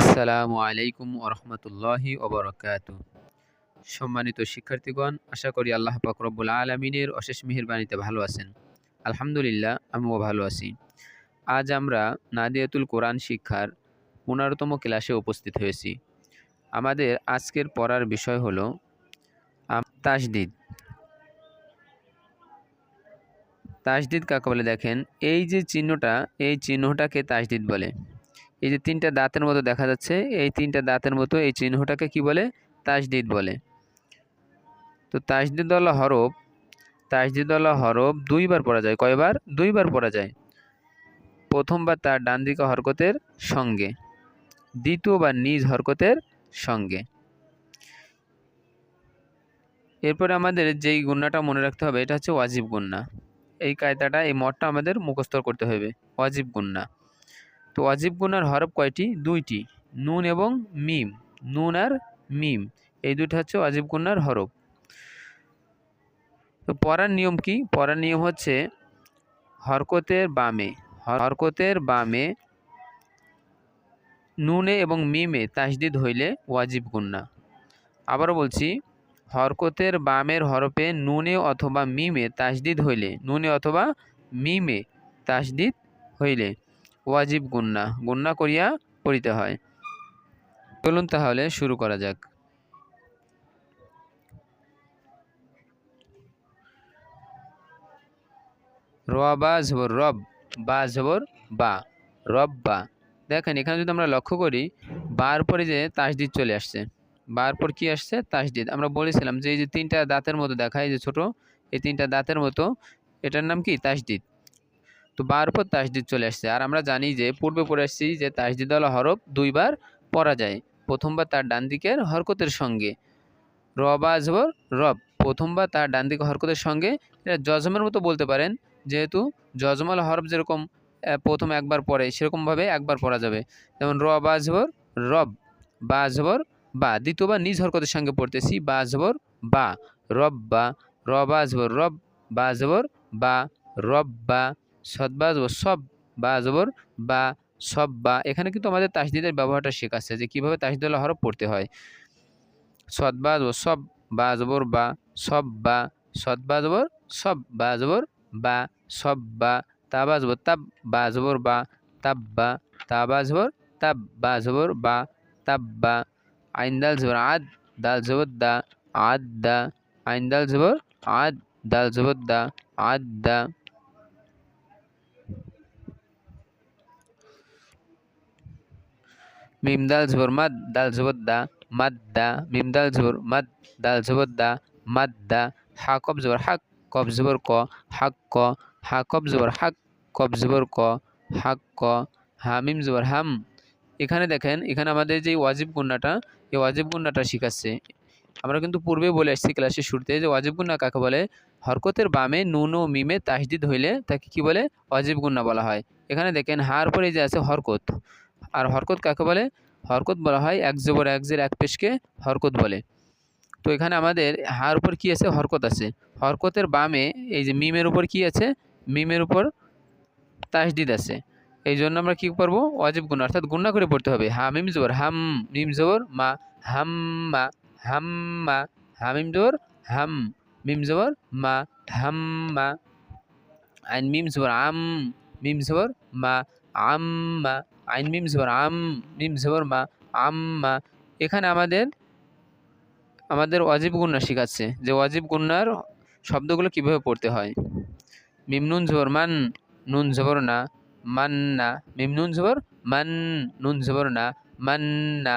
আসসালামু আলাইকুম ওরহমতুল্লাহি ওবরাকাতু। সম্মানিত শিক্ষার্থীগণ, আশা করি আল্লাহ পাক রব্বুল আলমিনের অশেষ মেহেরবানিতে ভালো আছেন। আলহামদুলিল্লাহ, আমিও ভালো আছি। আজ আমরা নাদিয়াতুল কোরআন শিক্ষার পনেরোতম ক্লাসে উপস্থিত হয়েছি। আমাদের আজকের পড়ার বিষয় হল তাসদিদ। তাসদিদ কাকে বলে দেখেন? এই যে চিহ্নটা, এই চিহ্নটাকে তাসদিদ বলে। এই যে তিনটা দাঁতের মতো দেখা যাচ্ছে, এই তিনটা দাঁতের মতো এই চিহ্নটাকে কি বলে? তাসদিদ বলে। তো তাসদিদওয়ালা হরফ তাসদিদওয়ালা হরফ দুইবার পড়া যায়। কয়বার? দুইবার পড়া যায়। প্রথমবার তার ডান দিকে হরকতের সঙ্গে, দ্বিতীয়বার নিজ হরকতের সঙ্গে। এরপরে আমাদের যেই গুণাটা মনে রাখতে হবে, এটা হচ্ছে ওয়াজিব গুন্না এই কায়দাটা, এই মঠটা আমাদের মুখস্থ করতে হবে, ওয়াজিব গুন্না তো অজীব গুণার হরফ কয়টি? দুইটি। নুন এবং মিম। নুন আর মিম। এই দুইটা হচ্ছে অজীব গুণার হরফ। তো পড়ার নিয়ম কি? পড়ার নিয়ম হচ্ছে হরকতের বামে হরকতের বামে নুনে এবং মিমে তাসদিদ হইলে ওয়াজিব গুন্না আবারও বলছি, হরকতের বামের হরফে নুনে অথবা মিমে তাসদিদ হইলে, নুনে অথবা মিমে তাসদিদ হইলে ওয়াজিব গুন্না গুন্না করিয়া পড়িতে হয়। চলুন তাহলে শুরু করা যাক। র বা ঝবর রব, বা ঝবর বা, রব বা। দেখেন, এখানে যদি আমরা লক্ষ্য করি, বার পরে যে তাসদিদ চলে আসছে। বার পর কি আসছে? তাসদিদ। আমরা বলেছিলাম যে এই যে তিনটা দাঁতের মতো দেখায় যে ছোট, এই তিনটা দাঁতের মতো, এটার নাম কি? তাসদিদ। তো বার পর তাসদিদ চলে আসছে। আর আমরা জানি যে, পূর্বে পড়ে আসছি যে তাসদিদওয়ালা হরফ দুইবার পড়া যায়। প্রথমবার তার ডান দিকের হরকতের সঙ্গে। র বা জবর রব। প্রথমবার তার ডান দিকে হরকতের সঙ্গে। এটা জজমের মতো বলতে পারেন। যেহেতু জজমাল হরফ যেরকম প্রথম একবার পড়ে, সেরকমভাবে একবার পড়া যাবে। যেমন র বা জবর রব। বা জবর বা। দ্বিতীয়বার নিজ হরকতের সঙ্গে পড়তেছি। বা জবর বা। রব বা। র বা জবর রব। বা জবর বা। রব বা সব বা জবর বা সব বা, এখানে কিন্তু আমাদের তাসদিদের ব্যবহারটা শেখাচ্ছে যে কীভাবে তাসদিদুল্লাহ হরফ পড়তে হয়। সদবা জবর সব বা জবর বা সব বা জবর সব বা জবর বা, সব বা, তাবা জবর তাব বা জবর বা, তাব বা, তাবা জবর তাব বা জবর বা, তাব বা, আইন দাল জবর আদ দাল জবর দা, আদ দা, আইন দাল জবর আদ দাল জবর দা, আদ দা মিম দাল জবর মাদ, দাল জবর দা, মাদ দা, মিম দাল জবর মাদ, দাল জবর দা, মাদ দা, হা কব জবর হাক, কব জবর ক, হাক ক, হা কব জবর হাক, কব জবর ক, হাক ক, হা মিম জবর হাম। এখানে দেখেন, এখানে আমাদের যে ওয়াজিব গুন্নাটা, এই ওয়াজিব গুন্নাটা শিখাচ্ছে। আমরা কিন্তু পূর্বে বলে আসছি ক্লাসের শুরুতে যে ওয়াজিব গুন্না কাকে বলে? হরকতের বামে নুন ও মিমে তাসদিদ হইলে তাকে কি বলে? ওয়াজিব গুন্না বলা হয়। এখানে দেখেন, হার পরে যে আছে হরকত। আর হরকত কাকে বলে? হরকত বলা হয় এক জবর এক জের এক পেশকে হরকত বলে। তো এখানে আমাদের হার উপর কি আছে? হরকত আছে। হরকতের বামে এই যে মিমের উপর কি আছে? মিমের উপর তাসদিদ আছে। এই জন্য আমরা কি করব অজীব গুণ। অর্থাৎ গুণা করে পড়তে হবে। হা মিম জবর, হাম মিম জবর, মা হাম মা হাম মা, হা মিম জবর, হাম মিম জবর, মা হাম মা, আইন মিম জোর আম মিম জোর মা আম মা। আইন মিম জবর আম মিম জবর মা, আম মা। এখানে আমাদের আমাদের অজীব গুন্না শেখাচ্ছে যে অজীব গুন্নার শব্দগুলো কীভাবে পড়তে হয়। মিম নুন জবর মান, নুন জবর না, মান না। মিম নুন জবর, মান, নুন জবর না, মান না।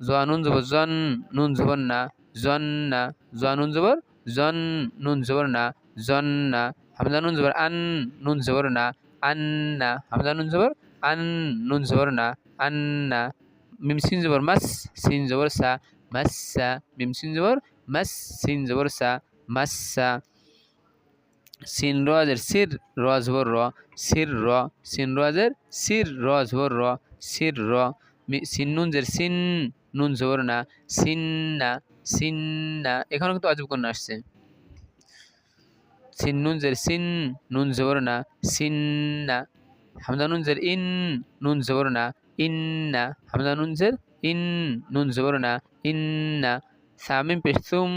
জোয়া নুন জবর, জন, নুন জবর না, জন না। জোয়া নুন জবর, জন, নুন জবর না, জন না। হামজা জবর, আন, নুন জবর না, আন না। হামজা জবর আন নুন জবর না আন না মিম সিন জবর মাস সিন জবর সা মাসা মিম সিন জবর মাস সিন জবর সা মাসা সিন রজের সির রজ বর র সির র সিন রজের সির রজ বর র সির র সিন নুন জের সিন নুন জবর না সিন না সিন না এখানেও কিন্তু অজব কন্যা আসছে। সিন নুন জের সিন নুন জবর না সিন না হামদা নুন জের ইন নুন জবর না, ইন্না হামজা নুন জের ইন নুন জবর না, ইন্না, সামিম পেশ সুম,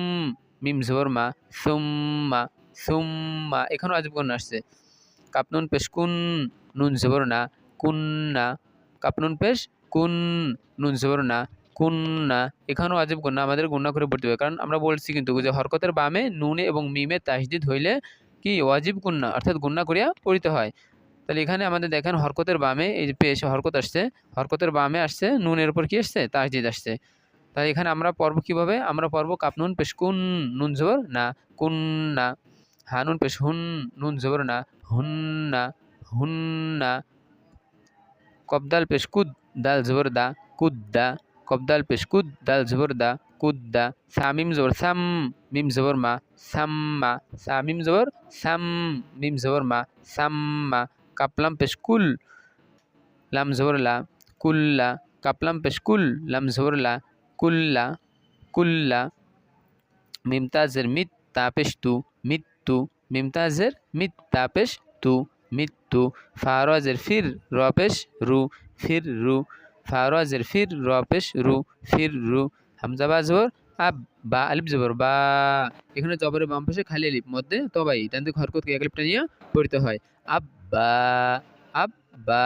মিম জবর মা সুম্মা সুম্মা এখানেও আজব কোন আসছে। কাপনুন পেশ কুন নুন জবর না কুন্না কাপনুন পেশ কুন নুন জবর না কুন্না এখানেও আজব গুণা আমাদের গুণা করে পড়তে হবে। কারণ আমরা বলছি কিন্তু যে হরকতের বামে নুনে এবং মিমে তাসদিদ হইলে কি ওয়াজিব গুন্না অর্থাৎ গুন্না করিয়া পড়িতে হয়। তাহলে এখানে আমাদের দেখেন হরকতের বামে এই যে পেশ হরকত আসছে, হরকতের বামে আসছে, নুনের উপর কী আসছে? তাসদিদ আসছে। তাই এখানে আমরা পর্ব কীভাবে? আমরা পর্ব কাপনুন পেশ কুন, নুন জোর না, কুন না। হানুন পেশ হুন, নুন জবর না, হুন না হুন না। কবদাল পেশ কুদ, দাল জবর দা কুদ্দা কবদাল পেশ কুদ, দাল জবর দা কুদ্দা সামিম জোর সাম, মিম জবর মা সাম্মা সামিম জোর সাম, মিম জবর মা সাম্মা কাপলাম পেশ কুল লাম জবরলা কুল্লা কাপলাম পেশ কুল লাম জবরলা কুল্লা কুল্লা মিমতাজের মিত তাপেশ তু মৃত্যু মিমতাজের মিত তাপেশ তু মৃত্যু ফারজের ফির রপেশ রু ফির রু ফারজের ফির রপেশ রু ফির রু হামজাবা আব বা আলিপ জবর বা এখানে জবরের বাম পাশে খালি আলিপ মধ্যে তবাই দিকে হরকত এক আলিফটা নিয়ে পড়তে হয় আব্বা আব্বা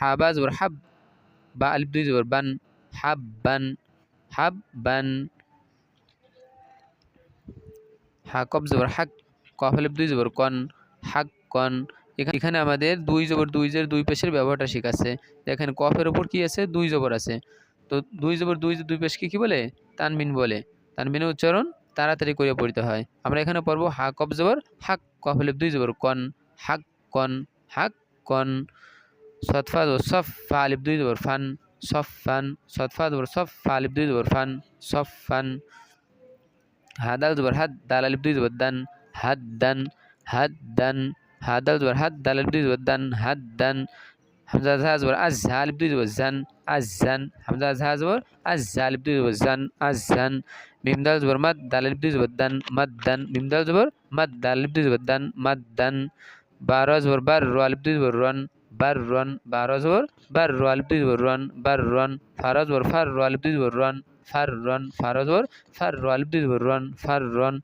হাবা জবর হাব বা আলিফ দুই জবর বান হাব্বান হাব্বান হাকব জবর হাক কফ দুই জবর কন হাক কন এখানে আমাদের দুই জবর দুই জের দুই পেশের ব্যবহারটা শিখাচ্ছে। দেখেন, কফের ওপর কি আছে? দুই জবর আছে। তো দুই জবর দুই দুই পেশকে কি বলে? তানমিন বলে। তানমিনের উচ্চারণ তাড়াতাড়ি করে পড়তে হয়। আমরা এখানে পড়ব হা কব জবর, হাক। কফ, আলিফ, দুই জবর, কন, হাক। কন হাক কন সৎফা ও সফ ফা আলিফ দুই জবর ফান সফ ফান সৎফা জবর সফ ফা দুই জবর ফান সফ ফান হাদাল জবর হাদ দাল আলিফ দুই জবর দান হাদ দান হাদ দান হাদাল জবর হাদ দাল আলিফ দুই জবর দান হাদ দান হামজা জা জবর আজ আলিফ দুই জবর জান আজান হামজা জা জবর আজ আলিফ দুই জবর জান আজান মিম দাল জবর মাদ দাল আলিফ দুই জবর দান মাদ্দান মিম দাল জবর মাদ দাল আলিফ দুই জবর দান মাদ্দান বারো জবর বার রো আলিফ দুই জবর রন বার রন বারো জবর বার রো আলিফ দুই জবর রন বার রন ফারো জবর ফার রো আলিফ দুই জবর রন ফার রন ফারো জবর ফার রো আলিফ দুই জবর রন ফার রন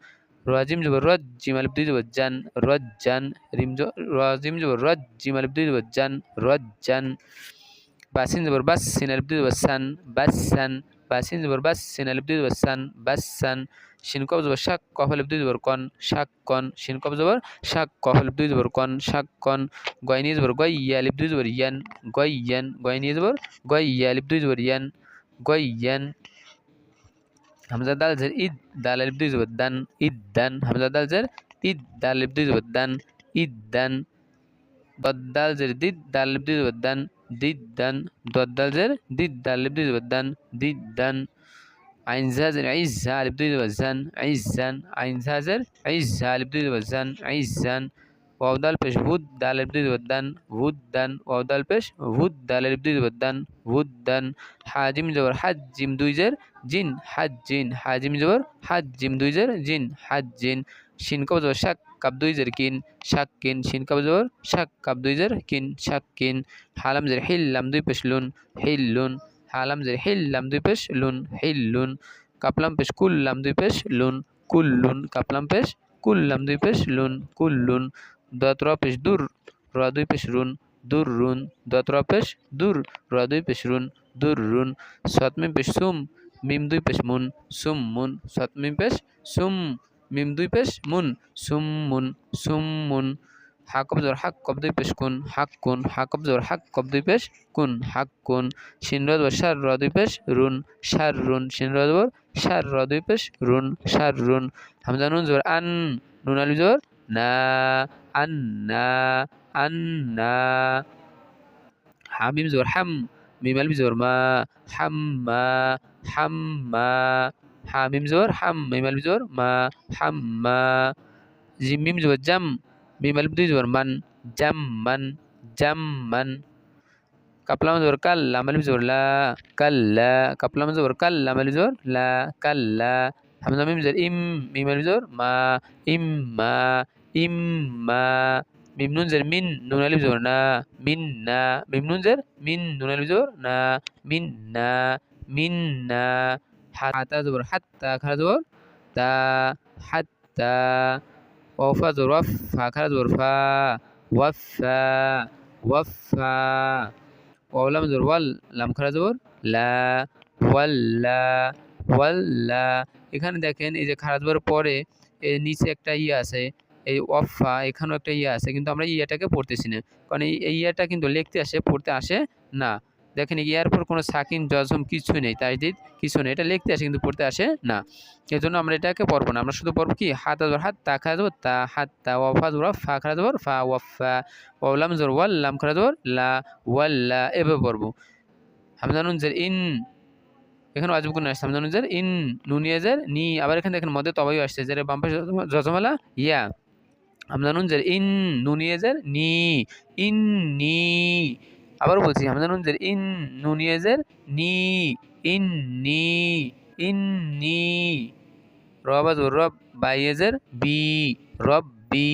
রাজিম জবর রজ জিম আলিফ দুই জবর জান রজ জান রিম রাজিম জবর রজ জিম আলিফ দুই জবর জান রজ জান বাসিন জবর বাস সিন আলিফ দুই জবর সান বাস সান বাসিন জবর বাস সিন আলিফ দুই জবর সান বাস শিন কব জবর, শাক কফ আলিফ দুই জবর, কন, শাক, কন, শিন কব জবর, শাক কফ আলিফ দুই জবর, কন, শাক, কন গয়নি জবর, গয় ইয়া আলিফ দুই জবর, ইয়ান, গয় ইয়ান গয়নি জবর, গয় ইয়া আলিফ দুই জবর, ইয়ান, গয় ইয়ান। হামজা দাল জের ঈদ, দাল আলিফ দুই জবর, দান, ঈদ, দান। হামজা দাল জের ঈদ, দাল আলিফ দুই জবর, দান, ঈদ, দান। দদ্দাল জের দিদ, দাল আলিফ দুই জবর, দান, দিদ, দান। দদ্দাল জের দিদ, দাল আলিফ দুই জবর, দান, দিদ, দান। আইন জাজের আইজা আলিফ দুই জবর জান আইজান আইন জাজের আইজা আলিফ দুই জবর জান ওয়াউদাল পেশ ভুদ দাল আলিফ দুই জবর দান ভুদ ওয়াউদাল পেশ ভুদ দাল আলিফ দুই জবর দান ভুদ দান হাজিম জবর হাজ জিম দুই জের জিন হাজ জিন হাজিম জবর হাজ জিম দুই জের জিন হাজ জিন শিন কব জবর শাক কাপ দুই জের কিন শাক কিন শিন কব জবর শাক কাপ দুই জের কিন শাক কিন হালাম জের হিল দুই পেশ লুন হিল লুন হালাম জের হিল লাম দুই পেশ লুন হিল লুন কাপলাম পেশ কুল লাম দুই পেশ লুন কুল লুন কাপলাম পেশ কুল লাম দুই পেশ লুন কুল লুন দত র পেশ দূর, র দুই পেশ রুন, দূর রুন দত র পেশ দূর, র দুই পেশ রুন, দূর রুন সতমি পেশ সুম, মিম দুই পেশ মুন, সুম মুন সতমি পেশ সুম, মিম দুই পেশ মুন, সুম মুন সুম মুন হাকব জোর হাক কব দুই পেশ কুন, হাক কুন হাকব জোর হাক কব দুই পেশ কুন, হাক কুন শিন রদ সার র দুই পেশ রুন সার রুন শিন রদ সার র দুই পেশ রুন সার রুন, হামজা নুন জোর, আন, নুন আলি জোর, না আন্না আন্না হামিম জোর, হাম, মিম আলিফ জোর, মা হাম্মা হাম্মা হামিম জোর, হাম, মিম আলিফ জোর, মা হাম্মা জিম, মিম জোর, জাম আলিফ দুই জোর মান জাম মান জাম মান কাপলাম জোর কাল লাম আলিফ জোর লা কাল্লা কাপলাম জোর কাল লাম আলিফ জোর লা কাল্লা হামজা মিম জোর ইম মিম আলিফ জোর মা ইম্মা ইম্মা মিম নুন জের মিন নুন আলিফ জবর না মিন না মিম নুন জের মিন নুন আলিফ জবর না মিন না মিন না হাতা জবর হাত্তা খারা জবর তা হাত্তা ওফা জবর ওয়াফা খারা জবর ফা ওয়াফা ওয়াফা ওয়ালাম জবর ওয়াল লাম খারা জবর লা ওয়াল্লা ওয়াল্লা এখানে দেখেন এই যে খারা জবর পরে এর নিচে একটা ইয়ে আছে, এই ওয়াফা এখানেও একটা ইয়ে আছে, কিন্তু আমরা ইয়াটাকে পড়তেছি না। কারণ এই ইয়াটা কিন্তু লিখতে আসে, পড়তে আসে না। দেখেন ইয়ার পর কোনো সাকিন, জজম কিছু নেই তাজদিদ কিছু নেই। এটা লিখতে আসে, কিন্তু পড়তে আসে না। এই জন্য আমরা এটাকে পড়ব না। আমরা শুধু পড়ব কি? হাত জোর হাত, তা খারা জোর তা হাত, তা ওয়াফা জোর ফা খারা জোর ফা ওয়াফা ওয়ালাম জোর ওয়াল্লাম খারা জোর লা ওয়াল্লা এভাবে পড়ব। হামজানুন জের ইন, এখানে আজব কোন আসছে। হামজানুন জের ইন নুনিয়াজের নি, আবার এখানে দেখেন মধ্যে তবাই আসছে। জের বাম্পা জজমালা ইয়া। হামজানুন জের ইন নুনিয়াজের নি, ইন, নি। আবার বলছি হামজানুন জের ইন নুনিয়াজের নি, ইন নি ইন নি। রবাজ রব বাইয়েজের বি, রব বি।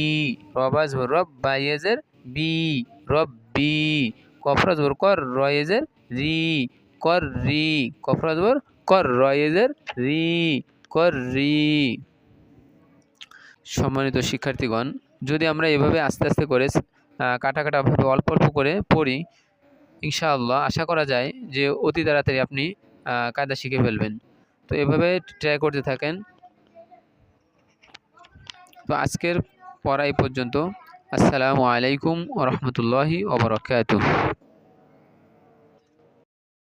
রবাজ রব বাইয়েজের বি, রব বি। কফরাজ কর রয়েজের রি, কর রি। কফরাজ কর রয়েজের রি, কর রি। সম্মানিত শিক্ষার্থীগণ, যদি আমরা এভাবে আস্তে আস্তে করে কাটা কাটাভাবে অল্প অল্প করে পড়ি ইনশাআল্লাহ আশা করা যায় যে অতি তাড়াতাড়ি আপনি কায়দা শিখে ফেলবেন। তো এভাবে ট্রাই করতে থাকেন। তো আজকের পড়া এই পর্যন্ত। আসসালামু আলাইকুম রহমতুল্লাহি ওবরাকাতুহ